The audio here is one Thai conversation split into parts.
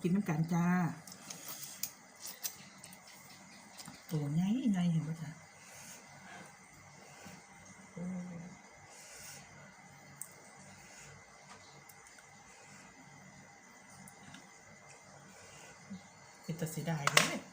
กินน้ำกันจ้าโอ้ไงไงเห็นป่ะจ๊ะอ้เป็นตัดเสียดายเลย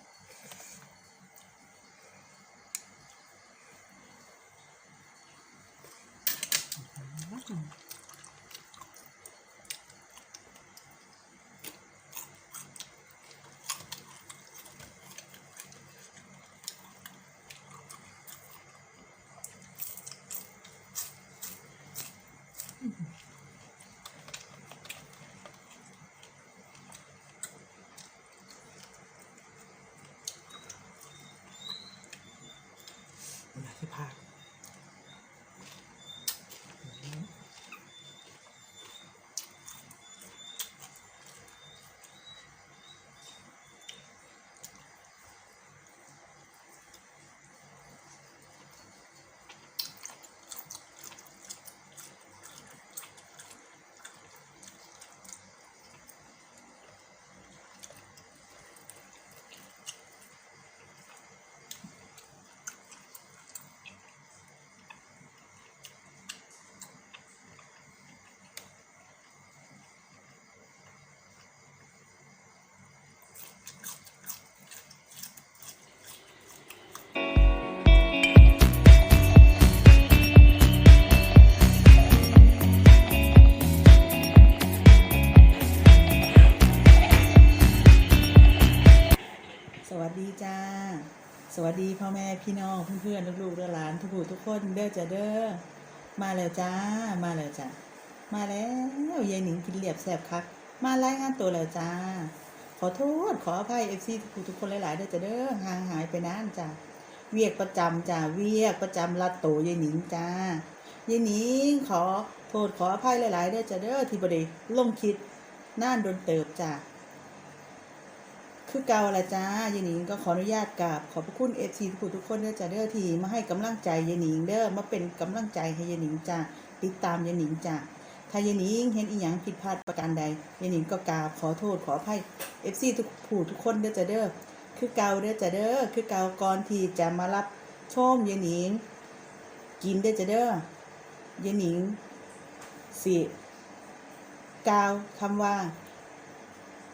วัสดีจ้า สวัสดีพ่อแม่พี่น้องเพื่อนๆลูกๆหลานทุกผู้ทุกคนเด้อจ้าเด้อมาแล้วจ้า มาแล้วจ้ามาแล้วยายหนิงกินเหลียบแสบคัก มารายงานตัวแล้วจ้า ขอโทษขออภัยเอฟซีทุกผู้ทุกคนหลายๆเด้อจ้าเด้อห่างหายไปนานจ้าเวียกประจำจ้าเวียกประจำรัดโตยายหนิงจ้ายายหนิงขอโทษขออภัยหลายๆเด้อจ้าเด้อที่บด้ลงคิดน่านโดนเติบจ้า คือเก่าละจ้ายายนิงก็ขออนุญาตกราบขอบพระคุณเอฟซีทุกคนทุกคนเด้อจ้าเด้อทีมาให้กำลังใจยายนิงเด้อมาเป็นกำลังใจให้ยายนิงจ้าติดตามยายนิงจ้าถ้ายายนิงเห็นอีหยังผิดพลาดประการใดยายนิงก็กราบขอโทษขออภัยเอฟซีทุกผู้ทุกคนเด้อจ้าเด้อคือเก่าเด้อจ้าเด้อคือเก่าก่อนที่จะมารับชมยายนิงกินเด้อจ้าเด้อยายนิงสิกล่าวคำว่า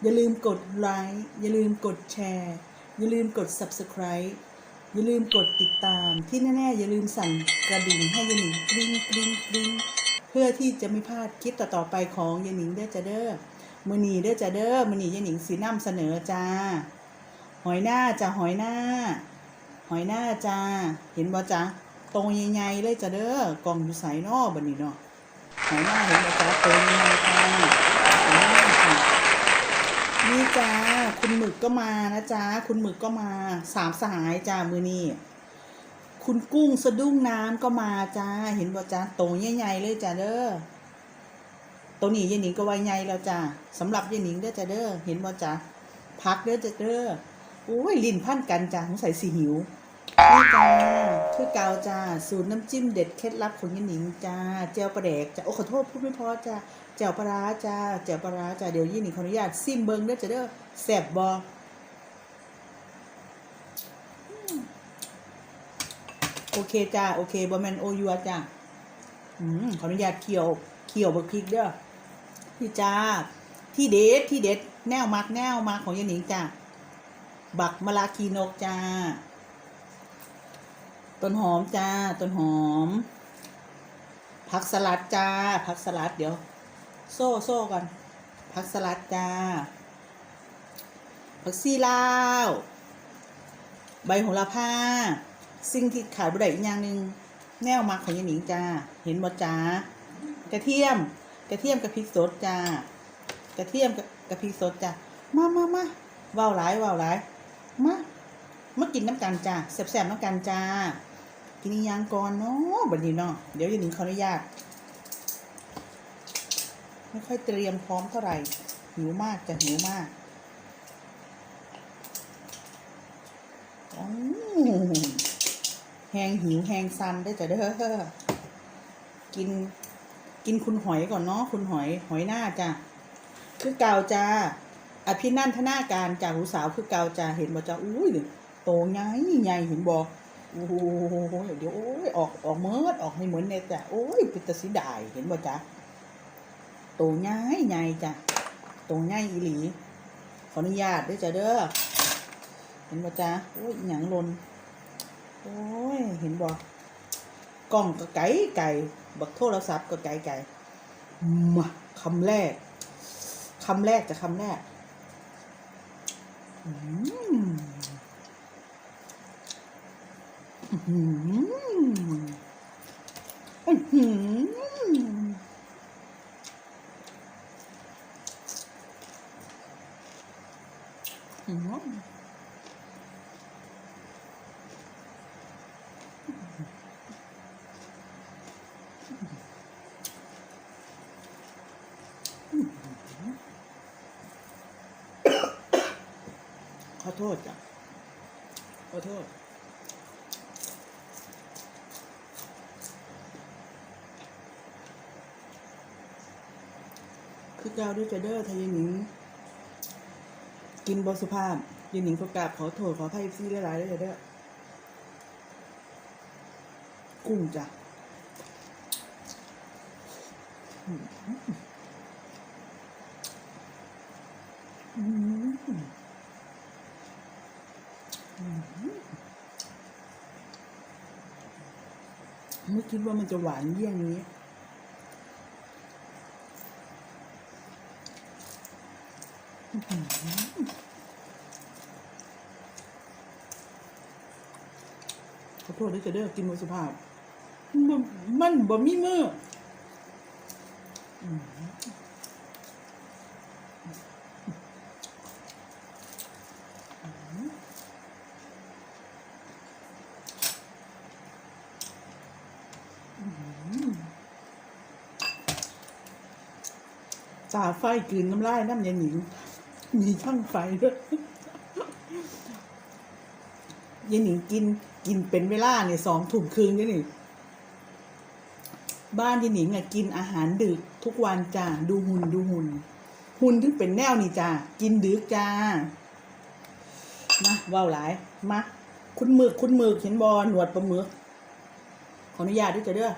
อย่าลืมกดไลค์อย่าลืมกดแชร์ อย่าลืมกด subscribe อย่าลืมกดติดตาม ที่แน่ๆ อย่าลืมสั่นกระดิ่งให้ยานิงกริ๊งกริ๊งกริ๊งเพื่อที่จะไม่พลาดคลิปต่อๆไปของยานิงเด้อจ้าเด้อมือนีเด้อจ้าเด้อมือนียานิงสีน้ำเสนอจ้า หอยหน้าจ้าหอยหน้า หอยหน้าจ้า เห็นบ่จ้าตรงใหญ่ๆเลยจ้าเด้อกล่องอยู่ใสนอบันนี้เนาะหอยหน้าเห็นบ่จ้าตรงใหญ่ๆจ้าหอยห นี่จ้าคุณหมึกก็มานะจ้าคุณหมึกก็มาสามสหายจ้ามือนี่คุณกุ้งสะดุ้งน้ำก็มาจ้า เห็นบ่จ้าโตใหญ่ๆเลยจ้าเด้อตัวนี้ยายหนิงก็ไวใหญ่แล้วจ้าสำหรับยายหนิงเด้อจ้าเด้อเห็นบ่จ้าพักเด้อจ้าเด้อโอ้ยลิ้นพันกันจ้าสงสัยสีหิว นี่จ้าคือเกาจ้า สูตรน้ำจิ้มเด็ดเคล็ดลับของยายหนิงจ้าเจียวปลาแดกจ้าโอ้ขอโทษพูดไม่พอจ้าแจ่วปลาร้าจ้าแจ่วปลาร้าจ้าเดี๋ยวยี่หนิงขออนุญาตซิมเบิงเด้อจ้าเด้อแซ่บบอโอเคจ้าโอเคบอแมนโอยัวจ้าอืมขออนุญาตเคี่ยวเคี่ยวบักพริกเด้อพี่จ้าที่เด็ดที่เด็ดแนวมักแนวมักของยายหนิงจ้าบักมะลาคีนกจ้า ต้นหอมจ้า ต้นหอม ผักสลัดจ้า ผักสลัดเดี๋ยว โซ่โซ่ก่อน ผักสลัดจ้า ผักซีลาว ใบโหระพา สิ่งที่ขาดบ่ได้อีกอย่างหนึ่งแนวมักของยายหนิงจ้า เห็นบ่จ้า กระเทียม กระเทียมกับพริกสดจ้า กระเทียมกับพริกสดจ้า มามามาเว้าวหลายเว้าวหลาย มามากินน้ำกันจ้าแซ่บๆน้ำกันจ้า กินอีหยังก่อนเนาะบัดนี้เนาะเดี๋ยวยายหนิงขออนุญาตไม่ค่อยเตรียมพร้อมเท่าไหร่ หิวมากจะหิวมากอืมแหงหิวแหงซันได้จะเด้อกิน กินคุณหอยก่อนเนาะคุณหอยหอยหน้าจ้ะคือเก่าจ้าอภินันทนาการจากลูสาวคือเกาจะเห็นบ่จ้าอุ้ยโตใหญ่ใหญ่เห็นบ่ โอ้โหเดี๋ยวโอ้ยออกออกเมิดออกให้เหมือนเนตจ้ะโอ้ยเป็นตาสีดายเห็นบ่จ้าโตใหญ่ใหญ่จ้ะโตใหญ่อีหลี ขออนุญาตด้วยจ้ะเด้อเห็นบ่จ้าโอ้ยอหยังลนโอ้ยเห็นบ่กล้องก็ไกลไก่บักโทรศัพท์ก็ไกลไก่มาคำแรกคำแรกจะคำแรกอืมอื้อหืออื้อหืออื้อหือ ขอโทษจ้ะขอโทษ เกาด้วยจเด้อทายายหนิง กินบอสุภาพยายหนิงก็กราบขอโทษขออภัยซีหลายๆด้วยจ้ะเด้อกุ้งจ้ะอืมไม่คิดว่ามันจะหวานเยี่ยงนี้ ขอโท ษด้วยจะเด้อกินบสุภาพ มันมันบ่มีมืออืมจ่าไฟกลืนน้ำลายน้ำยาหนิงมีช่างไฟด้วย ยายหนิงกินกินเป็นเวลาเนี่ยสองถุ่มคืนนี่นี่บ้านยายหนิงอะกินอาหารดึกทุกวันจ้าดูหุ่นดูหุ่นหุ่นถึงเป็นแนวนี่จ้ากินดึกจ้ามาว่าวหลายมาคุณหมึกคุณหมึกเห็นบอหนวดปลาหมึกขออนุญาตด้วยจ้ะเด้อ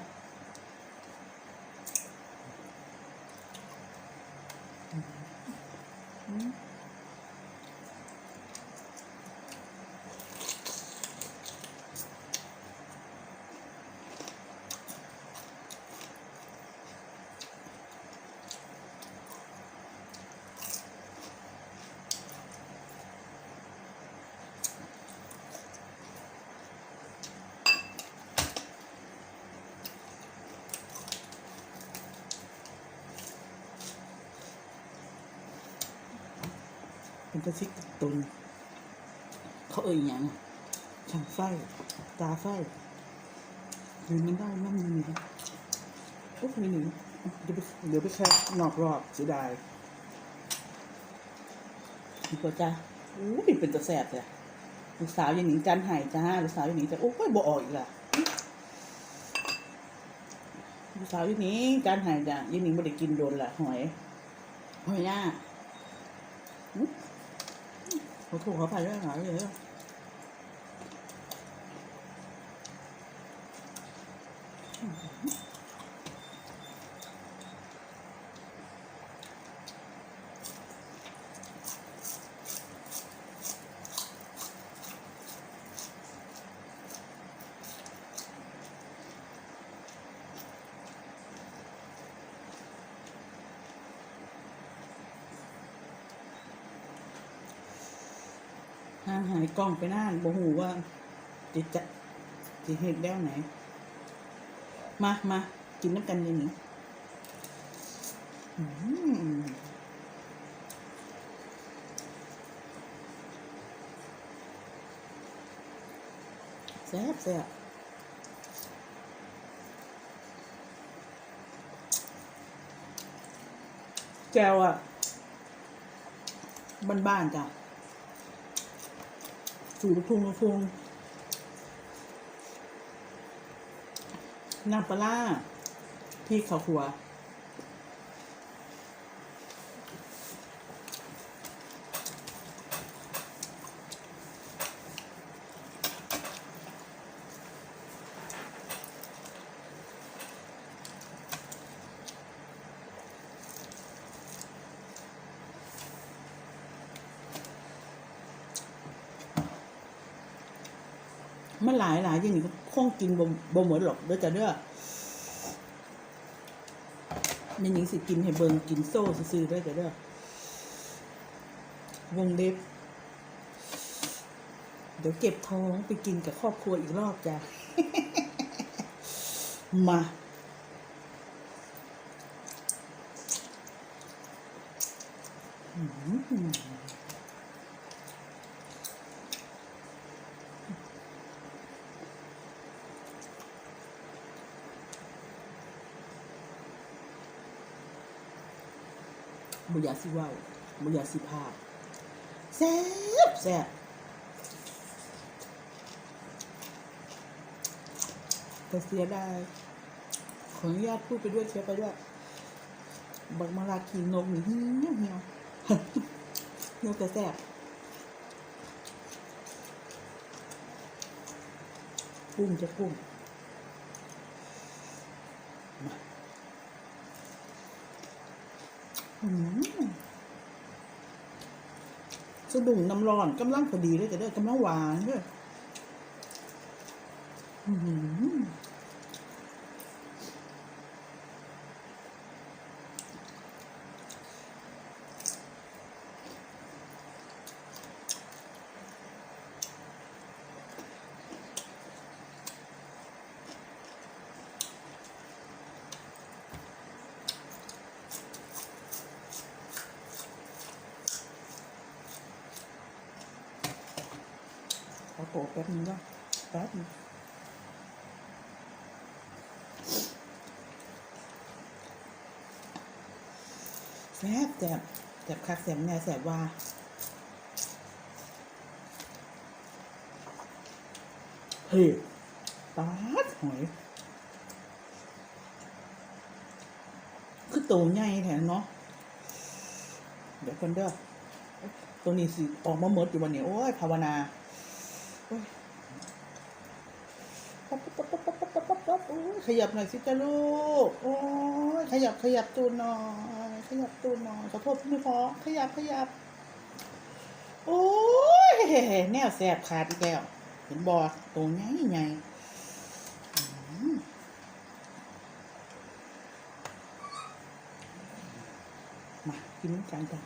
เป็นกระซิกตุนเขาเอ่ยอย่างช่างไฟตาไฟหรือมันได้น้ำมีนะโอ้ยมีหนึ่งเดี๋ยวไปเดี๋ยวไปแค่นอกรอบเสียดายดีกว่าจ้าโอ้ยเป็นตัวแสบเลยลูกสาวยังหนิงจันหายจ้าลูกสาวยังหนิงจะโอ้ยบ่ออกอีกล่ะลูกสาวยังหนิงจันหายจ้ายังหนิงไม่ได้กินโดนละหอยหอยย่า ขอโทษขออภัยด้วยหายเลย ห่างหายกล้องไปนานบ่หูว่าจิจะจิเหตุแล้วไหน มามากินน้ำกันยังนี้อืมแซ่บแซ่บแจวอะบ้านๆจ้ะ สูตรพุงพุงน้ำปลาร้าพี่ข้าวขัว มันหลายหลายอย่างนี้คงกินบ่บ่หมดหรอกเด้อจ้ะเด้อนหญิงสิกินให้เบิงกินโซ่ซื่อๆด้อจ้ะเด้อวงเล็บ เดี๋ยวเก็บท้องไปกินกับครอบครัวอีกรอบจ้ะ มาอืม อยากสิว่าบุอยากสิพาดแซ่บแซ่บแต่เสียดายขออนุญาตพูดไปด้วยเชียร์ไปด้วย บักมาลาคีนกหนี่เหี่ยเหี่ยวนกแต่แซ่บปุ้งจะปุ้งมาอืม สะดุ้งน้ำร้อนกำลังพอดีเลยแต่เด้กำลังหวานด้วยอืม โตแป๊บนึงว่าแป๊บนึงแซ่บแซ่บแซ่บคักแซ่บแน่แซ่บว่าเฮ้ยปาดหอย คือโตใหญ่แถมเนาะเดี๋ยวคนเด้อตัวนี้สิ ออกมาเมดอยู่วันนี้ โอ้ยภาวนา อ้ยขยับหน่อยสิจ้าลูก โอ้ยขยับขยับตูนหน่อย ขยับตูนหน่อยขอโทษพี่ไม่พอขยับขยับ โอ้ยแนวแสบขาดอีกแล้วเห็นบอตัวใหญ่ใหญ่มากินน้ำกันจ้ะ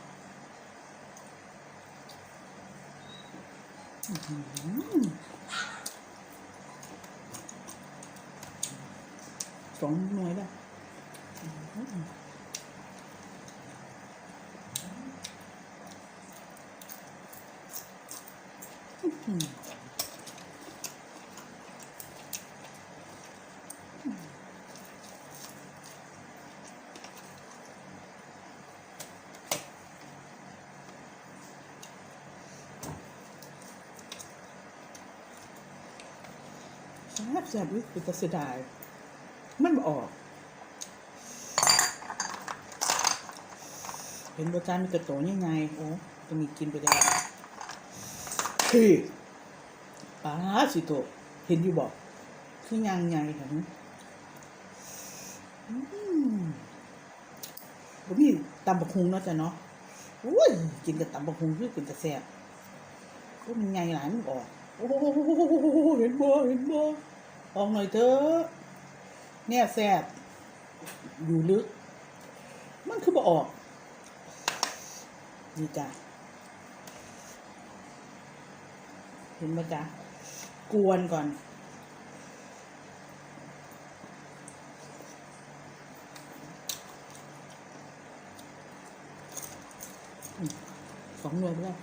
อื้อหือ สองหน่วยแล้วอื้อหืออื้อหือแซ่บแซ่บอุ๊ยเป็นตาเสียดาย มันบ่ออก เห็นบจานมีกระโตยังไง โอ้จะมีกินไปได้เฮ้ยปลาสิโตเห็นอยู่บอก คือยางไงเห็นอืมบ่มีตำบักหุงเนาะจ้ะเนาะอุ้ยกินกับตำบักหุงคือเป็นตะแซ่บก็มันไงหลายมันออก โอ้โหเห็นบ่เห็นบ่ออกหน่อยเถอะ เนี่ยแซ่บอยู่ลึก มันคือบ่ออก นี่จ้ะเห็นไหมจ๊ะกวนก่อน สองหน่วยไปแล้ว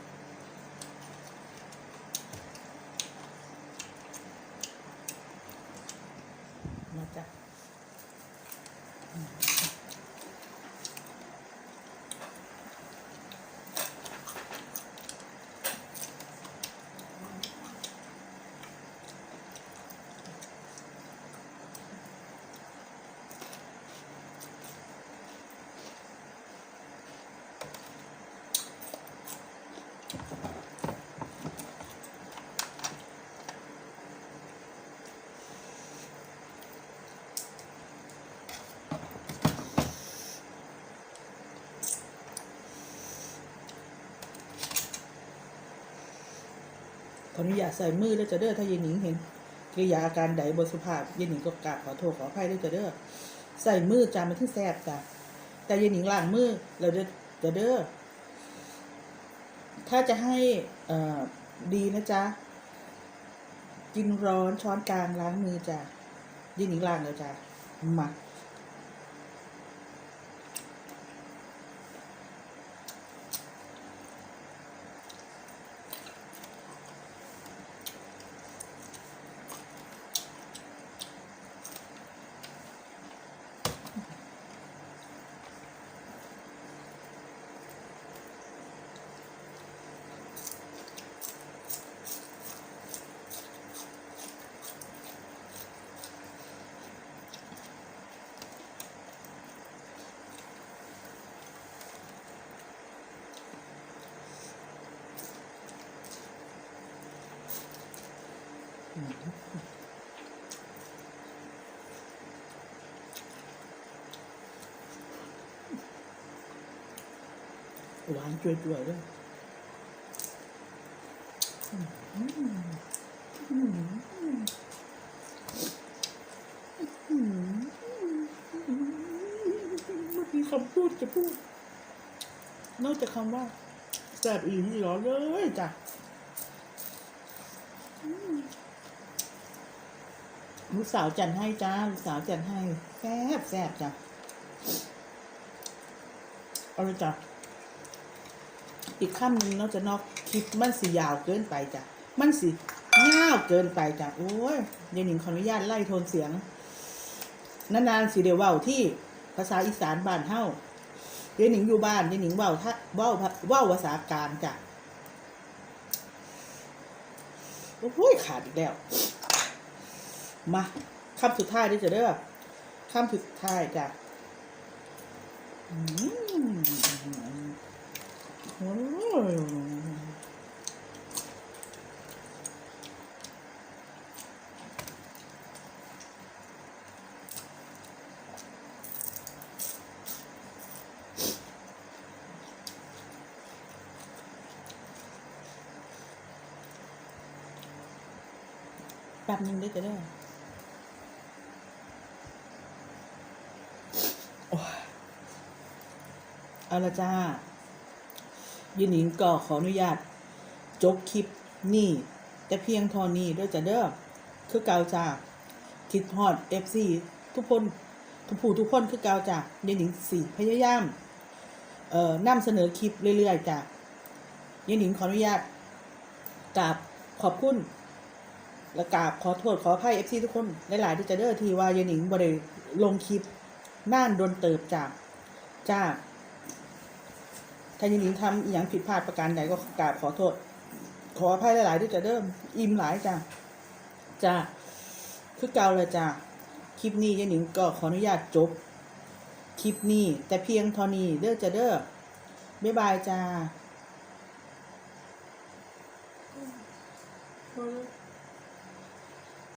Mm-hmm. ขออนุญาตใส่มือแล้วจะเด้อถ้าเย็นหนิงเห็นกิริยาอาการใดบสุภาพเย็นหนิงก็กราบขอโทษขออภัยด้วยจะเด้อใส่มือจามันถึงแสบจ้ะแต่เย็นหนิงล้างมือแล้วเด้อจ้ะเด้อถ้าจะให้อ่อดีนะจ๊ะกินร้อนช้อนกลางล้างมือจ้ะเย็นหนิงล้างแล้วจ้ะมา หวานจ่วยๆด้วยมอืมอืมอืมเมื่อกี้คำพูดจะพูด นอกจากคำว่าแสบอีกเหรอเลยจ้ะอืม ลูกสาวจันให้จ้าลูกสาวจันให้แซ่บแซ่บจ้ะเอาลยจ้ะอีกคำหนึ่งเนาะจะนอกคลิปมันสียาวเกินไปจ้ะมันสียาวเกินไปจ้ะโอ้ยเดี๋ยหนิงขออนุญาตไล่โทนเสียงนานๆสิเดียวเว้าที่ภาษาอีสานบ้านเฮาเดี๋ยหนิงอยู่บ้านเดี๋ยหนิงเว้าถ้าเว้าเว้าภาษากลางจ้ะโอ้ยขาดอีกแล้ว มาคำสุดท้ายเด้อจ้ะเด้อคำสุดท้ายจ้ะแป๊บนึงได้จะได้อโอ้ย เอาละจ้ายินหนิงก็ขออนุญาต จบคลิปนี่ แต่เพียงเทอนี้ด้วยจะเด้อคือเกาจ้าคิดฮอดเอฟซีทุกคนทุกผู้ทุกคนคือเกาจ้ายินหนิงสี่พยายาม เอ่อนำเสนอคลิปเรื่อยๆจ้ะยินหนิงขออนุญาตกราบขอบคุณและกราบขอโทษขออภัยเอฟซีทุกคนหลายๆที่จะเด้อที่ว่ายินหนิงบ่ได้ลงคลิปน่านโดนเติบจ้าจ้า ถ้ายินดีทำอหย่างผิดพลาดประการใดก็กราบขอโทษ ขออภัยหลายๆด้วยจะเดิมอิ่มหลายจ้ะจ้ะคือเก่าเลยจ้ะคลิปนี้ยายหนิงก็ขออนุญาตจบ คลิปนี้แต่เพียงเท่านี้เด้อจะเด้อบ๊ายบายจ้า